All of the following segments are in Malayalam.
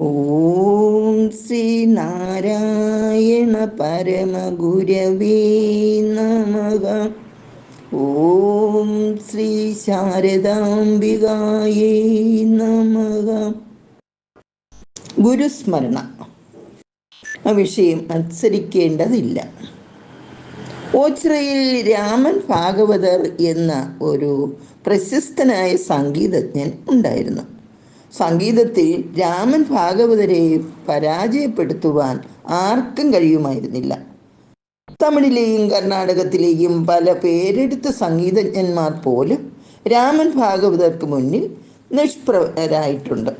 ഓം ശ്രീ നാരായണ പരമഗുരവേ നമക ഓം ശ്രീ ശാരദാംബികായേ നമക ഗുരുസ്മരണ. ആ വിഷയം അനുസരിക്കേണ്ടതില്ല ഓച്ചിറയിൽ രാമൻ ഭാഗവതർ എന്ന ഒരു പ്രശസ്തനായ സംഗീതജ്ഞൻ ഉണ്ടായിരുന്നു. സംഗീതത്തിൽ രാമൻ ഭാഗവതരെ പരാജയപ്പെടുത്തുവാൻ ആർക്കും കഴിയുമായിരുന്നില്ല. തമിഴിലെയും കർണാടകത്തിലെയും പല പേരെടുത്ത സംഗീതജ്ഞന്മാർ പോലും രാമൻ ഭാഗവതർക്ക് മുന്നിൽ നിഷ്പ്രഭരായിട്ടുണ്ട്.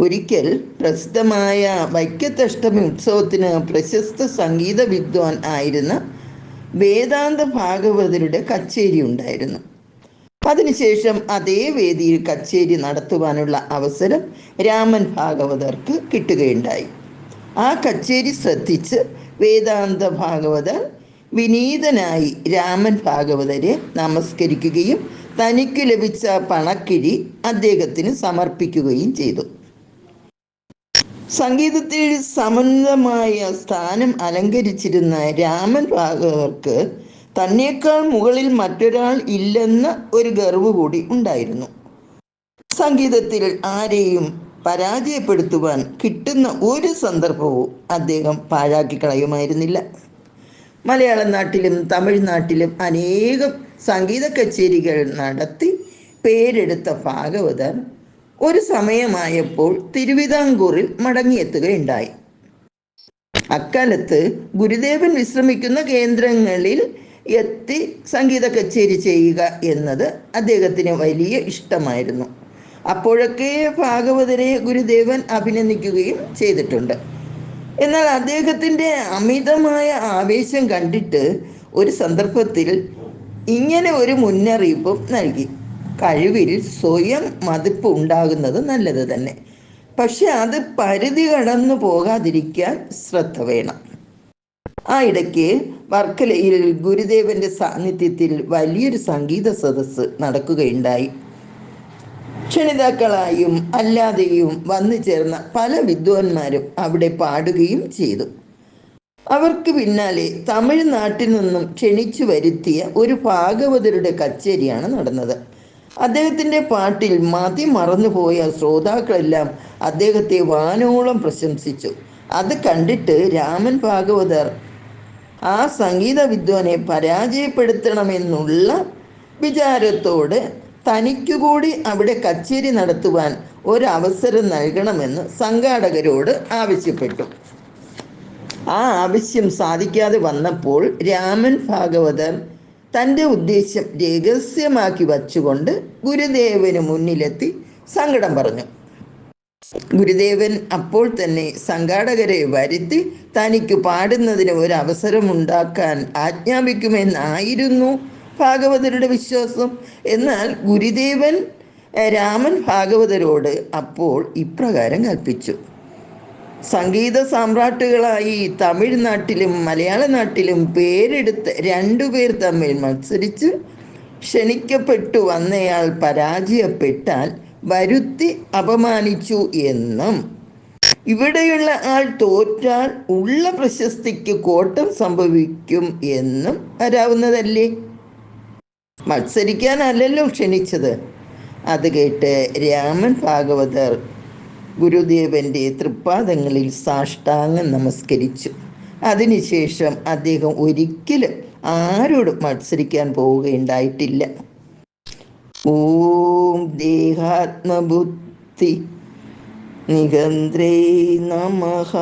ഒരിക്കൽ പ്രസിദ്ധമായ വൈക്കത്തഷ്ടമി ഉത്സവത്തിന് പ്രശസ്ത സംഗീത വിദ്വാൻ ആയിരുന്ന വേദാന്ത ഭാഗവതരുടെ കച്ചേരി ഉണ്ടായിരുന്നു. അതിനുശേഷം അതേ വേദിയിൽ കച്ചേരി നടത്തുവാനുള്ള അവസരം രാമൻ ഭാഗവതർക്ക് കിട്ടുകയുണ്ടായി. ആ കച്ചേരി ശ്രദ്ധിച്ച് വേദാന്ത ഭാഗവതർ വിനീതനായി രാമൻ ഭാഗവതരെ നമസ്കരിക്കുകയും തനിക്ക് ലഭിച്ച പണക്കിഴി അദ്ദേഹത്തിന് സമർപ്പിക്കുകയും ചെയ്തു. സംഗീതത്തിൽ സമുന്നതമായ സ്ഥാനം അലങ്കരിച്ചിരുന്ന രാമൻ ഭാഗവർക്ക് തന്നേക്കാൾ മുകളിൽ മറ്റൊരാൾ ഇല്ലെന്ന ഒരു ഗർവ് കൂടി ഉണ്ടായിരുന്നു. സംഗീതത്തിൽ ആരെയും പരാജയപ്പെടുത്തുവാൻ കിട്ടുന്ന ഒരു സന്ദർഭവും അദ്ദേഹം പാഴാക്കി കളയുമായിരുന്നില്ല മലയാള നാട്ടിലും തമിഴ്നാട്ടിലും അനേകം സംഗീത കച്ചേരികൾ നടത്തി പേരെടുത്ത ഭാഗവതർ ഒരു സമയമായപ്പോൾ തിരുവിതാംകൂറിൽ മടങ്ങിയെത്തുകയുണ്ടായി. അക്കാലത്ത് ഗുരുദേവൻ വിശ്രമിക്കുന്ന കേന്ദ്രങ്ങളിൽ എത്തി സംഗീത കച്ചേരി ചെയ്യുക എന്നത് അദ്ദേഹത്തിന് വലിയ ഇഷ്ടമായിരുന്നു. അപ്പോഴൊക്കെ ഭാഗവതരെ ഗുരുദേവൻ അഭിനന്ദിക്കുകയും ചെയ്തിട്ടുണ്ട്. എന്നാൽ അദ്ദേഹത്തിന്റെ അമിതമായ ആവേശം കണ്ടിട്ട് ഒരു സന്ദർഭത്തിൽ ഇങ്ങനെ ഒരു മുന്നറിയിപ്പും നൽകി. കഴിവിൽ സ്വയം മതിപ്പ് ഉണ്ടാകുന്നത് നല്ലത് തന്നെ. പക്ഷെ അത് പരിധി കടന്നു പോകാതിരിക്കാൻ ശ്രദ്ധ വേണം. ആ ഇടയ്ക്ക് വർക്കലയിൽ ഗുരുദേവന്റെ സാന്നിധ്യത്തിൽ വലിയൊരു സംഗീത സദസ്സ് നടക്കുകയുണ്ടായി. ക്ഷണിതാക്കളായും അല്ലാതെയും വന്നു ചേർന്ന പല വിദ്വാൻമാരും അവിടെ പാടുകയും ചെയ്തു. അവർക്ക് പിന്നാലെ തമിഴ്നാട്ടിൽ നിന്നും ക്ഷണിച്ചു വരുത്തിയ ഒരു ഭാഗവതരുടെ കച്ചേരിയാണ് നടന്നത്. അദ്ദേഹത്തിന്റെ പാട്ടിൽ മതി മറന്നുപോയ ശ്രോതാക്കളെല്ലാം അദ്ദേഹത്തെ വാനോളം പ്രശംസിച്ചു. അത് കണ്ടിട്ട് രാമൻ ഭാഗവതർ ആ സംഗീത വിദ്വാനെ പരാജയപ്പെടുത്തണമെന്നുള്ള വിചാരത്തോട് തനിക്കുകൂടി അവിടെ കച്ചേരി നടത്തുവാൻ ഒരവസരം നൽകണമെന്ന് സംഘാടകരോട് ആവശ്യപ്പെട്ടു. ആ ആവശ്യം സാധിക്കാതെ വന്നപ്പോൾ രാമൻ ഭാഗവതർ തന്റെ ഉദ്ദേശ്യം രഹസ്യമാക്കി വച്ചുകൊണ്ട് ഗുരുദേവന് മുന്നിലെത്തി സങ്കടം പറഞ്ഞു. ഗുരുദേവൻ അപ്പോൾ തന്നെ സംഘാടകരെ വരുത്തി തനിക്ക് പാടുന്നതിന് ഒരു അവസരമുണ്ടാക്കാൻ ആജ്ഞാപിക്കുമെന്നായിരുന്നു ഭാഗവതരുടെ വിശ്വാസം. എന്നാൽ ഗുരുദേവൻ രാമൻ ഭാഗവതരോട് അപ്പോൾ ഇപ്രകാരം കൽപ്പിച്ചു. സംഗീത സാമ്രാട്ടുകളായി തമിഴ്നാട്ടിലും മലയാള നാട്ടിലും പേരെടുത്ത് രണ്ടുപേർ തമ്മിൽ മത്സരിച്ച് ക്ഷണിക്കപ്പെട്ടു വന്നയാൾ പരാജയപ്പെട്ടാൽ വരുത്തി അപമാനിച്ചു എന്നും. ഇവിടെയുള്ള ആൾ തോറ്റാൽ ഉള്ള പ്രശസ്തിക്ക് കോട്ടം സംഭവിക്കും എന്നും വരാവുന്നതല്ലേ? മത്സരിക്കാനല്ലല്ലോ ക്ഷണിച്ചത്. അത് കേട്ട് രാമൻ ഭാഗവതർ ഗുരുദേവന്റെ തൃപ്പാദങ്ങളിൽ സാഷ്ടാംഗം നമസ്കരിച്ചു. അതിനുശേഷം അദ്ദേഹം ഒരിക്കലും ആരോടും മത്സരിക്കാൻ പോവുകയുണ്ടായിട്ടില്ല. ഓം ദേഹാത്മബുദ്ധി നിഗന്ത്രേ നമഃ.